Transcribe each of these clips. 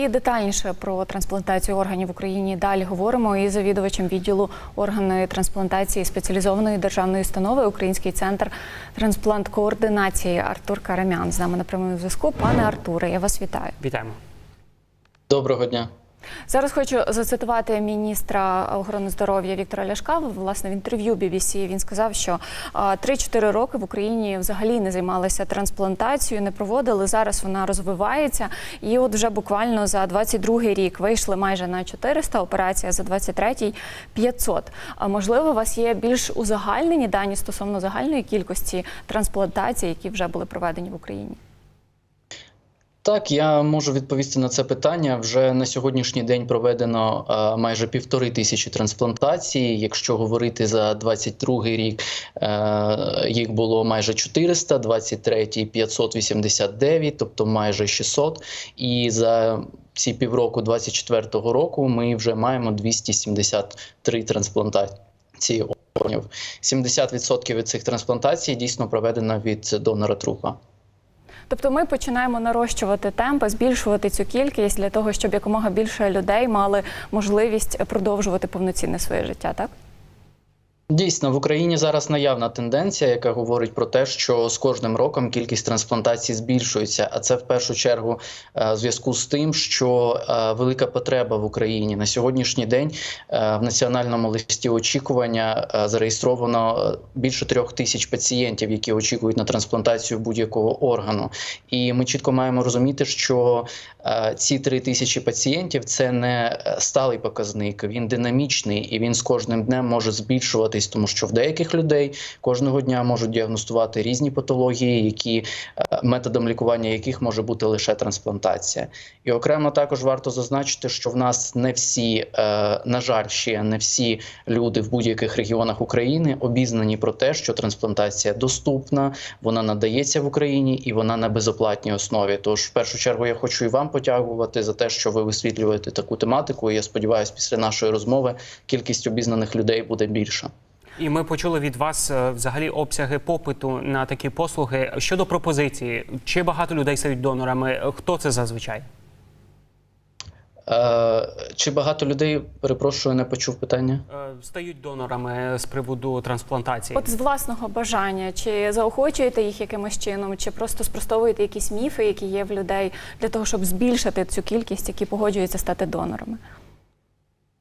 І детальніше про трансплантацію органів в Україні далі говоримо із завідувачем відділу органної трансплантації спеціалізованої державної установи Український центр трансплант-координації Артур Карамян. З нами на прямому зв'язку. Пане Артуре, я вас вітаю. Вітаємо. Доброго дня. Зараз хочу зацитувати міністра охорони здоров'я Віктора Ляшка. Власне, в інтерв'ю BBC він сказав, що а, 3-4 роки в Україні взагалі не займалися трансплантацією, не проводили. Зараз вона розвивається. І от вже буквально за 22-й рік вийшли майже на 400 операцій, а за 23-й – 500. А можливо, у вас є більш узагальнені дані стосовно загальної кількості трансплантацій, які вже були проведені в Україні? Так, я можу відповісти на це питання. Вже на сьогоднішній день проведено е, майже півтори тисячі трансплантацій. Якщо говорити за 22 рік, е, їх було майже 400, 23 – 589, тобто майже 600. І за ці півроку 24-го року ми вже маємо 273 трансплантації органів. 70% від цих трансплантацій дійсно проведено від донора трупа. Тобто ми починаємо нарощувати темпи, збільшувати цю кількість для того, щоб якомога більше людей мали можливість продовжувати повноцінне своє життя, так? Дійсно, в Україні зараз наявна тенденція, яка говорить про те, що з кожним роком кількість трансплантацій збільшується. А це в першу чергу е, в зв'язку з тим, що е, велика потреба в Україні на сьогоднішній день е, в національному листі очікування зареєстровано більше трьох тисяч пацієнтів, які очікують на трансплантацію будь-якого органу. І ми чітко маємо розуміти, що ці три тисячі пацієнтів це не сталий показник, він динамічний і він з кожним днем може збільшуватись, тому що в деяких людей кожного дня можуть діагностувати різні патології, які е, методом лікування яких може бути лише трансплантація. І окремо також варто зазначити, що в нас не всі, е, на жаль, ще не всі люди в будь-яких регіонах України обізнані про те, що трансплантація доступна, вона надається в Україні і вона на безоплатній основі. Тож, в першу чергу, я хочу і вам потягувати за те, що ви висвітлюєте таку тематику. Я сподіваюся, після нашої розмови кількість обізнаних людей буде більша. І ми почули від вас е, взагалі обсяги попиту на такі послуги щодо пропозиції. Чи багато людей стають донорами? Хто це зазвичай? Е, чи багато людей перепрошую, не почув питання? Е, Стають донорами з приводу трансплантації. От з власного бажання, чи заохочуєте їх якимось чином, чи просто спростовуєте якісь міфи, які є в людей, для того, щоб збільшити цю кількість, які погоджуються стати донорами?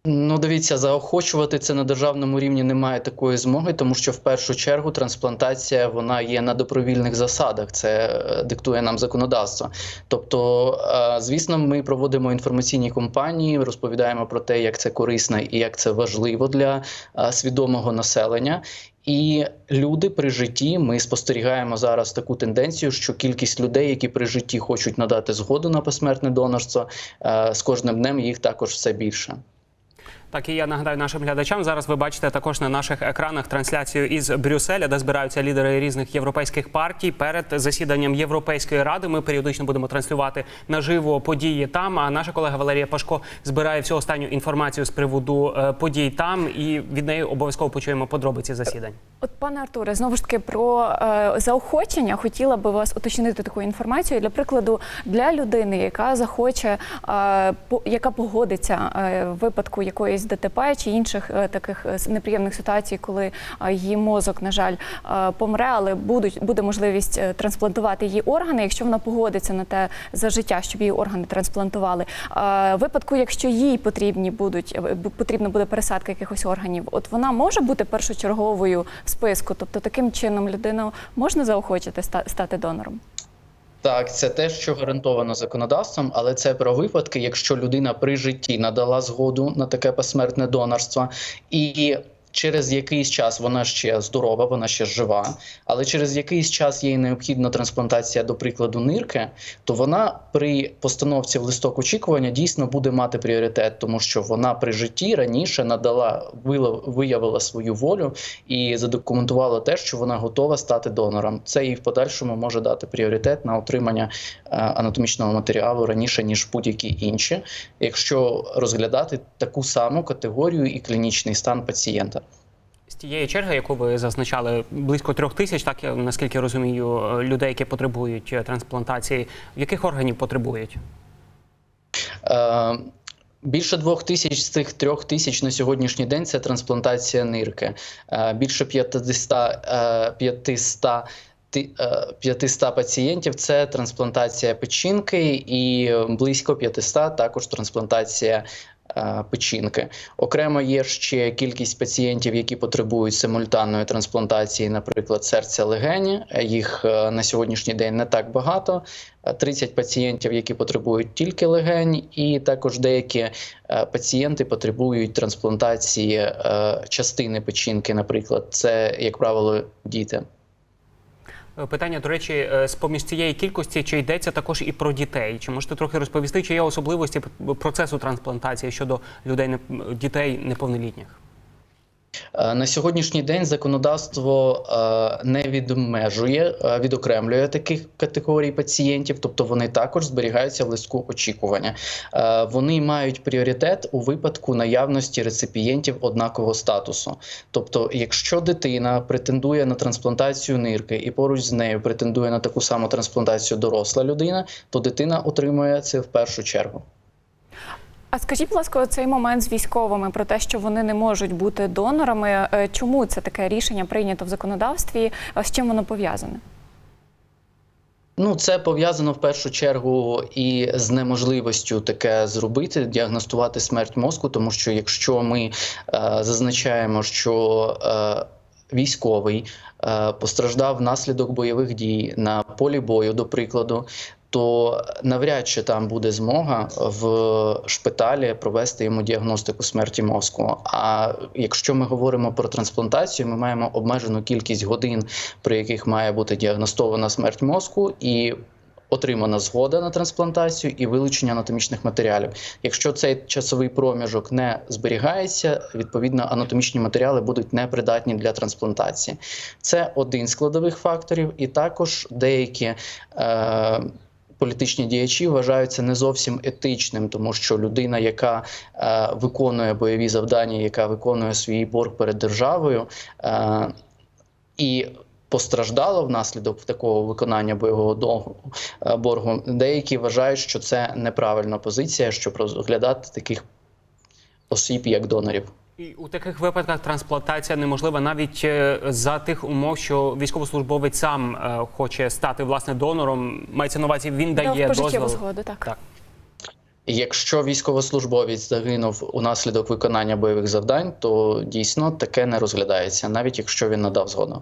Ну, дивіться, заохочувати це на державному рівні немає такої змоги, тому що в першу чергу трансплантація вона є на добровільних засадах. Це е, диктує нам законодавство. Тобто, е, звісно, ми проводимо інформаційні кампанії, розповідаємо про те, як це корисно і як це важливо для е, свідомого населення. І люди при житті ми спостерігаємо зараз таку тенденцію, що кількість людей, які при житті хочуть надати згоду на посмертне донорство, з кожним днем їх також все більше. Так і я нагадаю нашим глядачам. Зараз ви бачите також на наших екранах трансляцію із Брюсселя, де збираються лідери різних європейських партій. Перед засіданням Європейської ради ми періодично будемо транслювати наживо події там. А наша колега Валерія Пашко збирає всю останню інформацію з приводу е, подій там, і від неї обов'язково почуємо подробиці засідань. От, пане Артуре, знову ж таки про е, заохочення хотіла би вас уточнити таку інформацію. Для прикладу, для людини, яка захоче, е, по, яка погодиться е, в випадку якоїсь ДТП чи інших е, таких е, неприємних ситуацій, коли її мозок, на жаль, е, помре, але будуть буде можливість трансплантувати її органи, якщо вона погодиться на те за життя, щоб її органи трансплантували. В випадку, якщо їй потрібні будуть потрібна буде пересадка якихось органів, от вона може бути першочерговою в списку. Тобто таким чином людину можна заохочити ста- стати донором. Так, це те, що гарантовано законодавством, але це про випадки, якщо людина при житті надала згоду на таке посмертне донорство, і через якийсь час вона ще здорова, вона ще жива, але через якийсь час їй необхідна трансплантація, до прикладу, нирки, то вона при постановці в листок очікування дійсно буде мати пріоритет, тому що вона при житті раніше надала вила- виявила свою волю і задокументувала те, що вона готова стати донором. Це їй в подальшому може дати пріоритет на отримання е, анатомічного матеріалу раніше ніж будь-які інші, якщо розглядати таку саму категорію і клінічний стан пацієнта. З тієї черги, яку ви зазначали, близько трьох тисяч, так я наскільки розумію, е, людей, які потребують е, трансплантації, в яких органів потребують? Е, Більше двох тисяч з цих трьох тисяч на сьогоднішній день це трансплантація нирки. Е, Більше 500, е, 500 е, 500 пацієнтів це трансплантація печінки, і близько 500 також трансплантація е, печінки. Окремо є ще кількість пацієнтів, які потребують симультанної трансплантації, наприклад, серця легені. Е, Їх е, на сьогоднішній день не так багато. Е, 30 пацієнтів, які потребують тільки легень, і також деякі е, пацієнти потребують трансплантації е, частини печінки, наприклад, це, як правило, діти. Е, Питання, до речі, е, з поміж цієї кількості, чи йдеться також і про дітей? Чи можете трохи розповісти, чи є особливості процесу трансплантації щодо людей дітей неповнолітніх? Е, На сьогоднішній день законодавство е, не відмежує, е, відокремлює таких категорій пацієнтів, тобто вони також зберігаються в листку очікування. Вони мають пріоритет у випадку наявності реципієнтів однакового статусу. Тобто, якщо дитина претендує на трансплантацію нирки і поруч з нею претендує на таку саму трансплантацію доросла людина, то дитина отримує це в першу чергу. А скажіть, будь ласка, цей момент з військовими про те, що вони не можуть бути донорами. е, Чому це таке рішення прийнято в законодавстві? З чим воно пов'язане? Ну, це пов'язано в першу чергу і з неможливістю таке зробити, діагностувати смерть мозку, тому що якщо ми е, зазначаємо, що е, військовий е, постраждав внаслідок бойових дій на полі бою, до прикладу. То навряд чи там буде змога в шпиталі провести йому діагностику смерті мозку. А якщо ми говоримо про трансплантацію, ми маємо обмежену кількість годин, при яких має бути діагностована смерть мозку, і отримана згода на трансплантацію і вилучення анатомічних матеріалів. Якщо цей часовий проміжок не зберігається, відповідно анатомічні матеріали будуть непридатні для трансплантації. Це один з складових факторів, і також деякі. Е- Політичні діячі вважаються не зовсім етичним, тому що людина, яка е, виконує бойові завдання, яка виконує свій борг перед державою, е, і постраждала внаслідок такого виконання бойового договору, е, боргу. Деякі вважають, що це неправильна позиція, щоб розглядати таких осіб як донорів. І у таких випадках трансплантація неможлива навіть е, за тих умов, що військовослужбовець сам е, хоче стати власне донором. Мається на увазі, він дає пожиттєву дозвіл. згоду, так. Так. Якщо військовослужбовець загинув унаслідок виконання бойових завдань, то дійсно таке не розглядається, навіть якщо він надав згоду.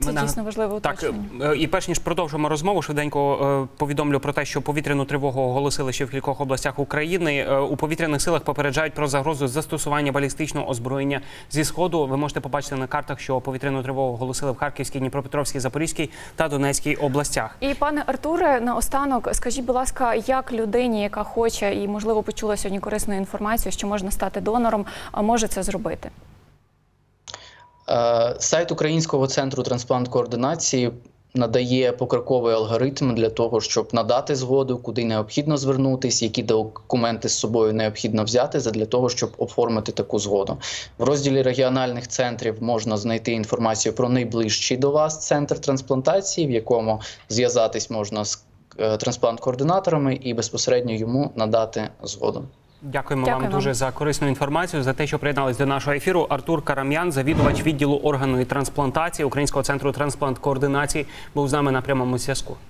Це Мене- дійсно важливе Так, уточнення. е, і перш ніж продовжимо розмову, швиденько е, повідомлю про те, що повітряну тривогу оголосили ще в кількох областях України. Е, У повітряних силах попереджають про загрозу застосування балістичного озброєння зі сходу. Ви можете побачити на картах, що повітряну тривогу оголосили в Харківській, Дніпропетровській, Запорізькій та Донецькій областях. І пане Артуре, наостанок, скажіть, будь ласка, як людині, яка хоче і можливо почула сьогодні корисну інформацію, що можна стати донором, може це зробити? Е, Сайт Українського центру трансплант-координації надає покроковий алгоритм для того, щоб надати згоду, куди необхідно звернутися, які документи з собою необхідно взяти для того, щоб оформити таку згоду. В розділі регіональних центрів можна знайти інформацію про найближчий до вас центр трансплантації, в якому зв'язатись можна з е, трансплант-координаторами і безпосередньо йому надати згоду. Дякуємо Дякуємо вам дуже за корисну інформацію, за те, що приєднались до нашого ефіру. Артур Карам'ян, завідувач відділу органної трансплантації Українського центру трансплант координації, був з нами на прямому зв'язку.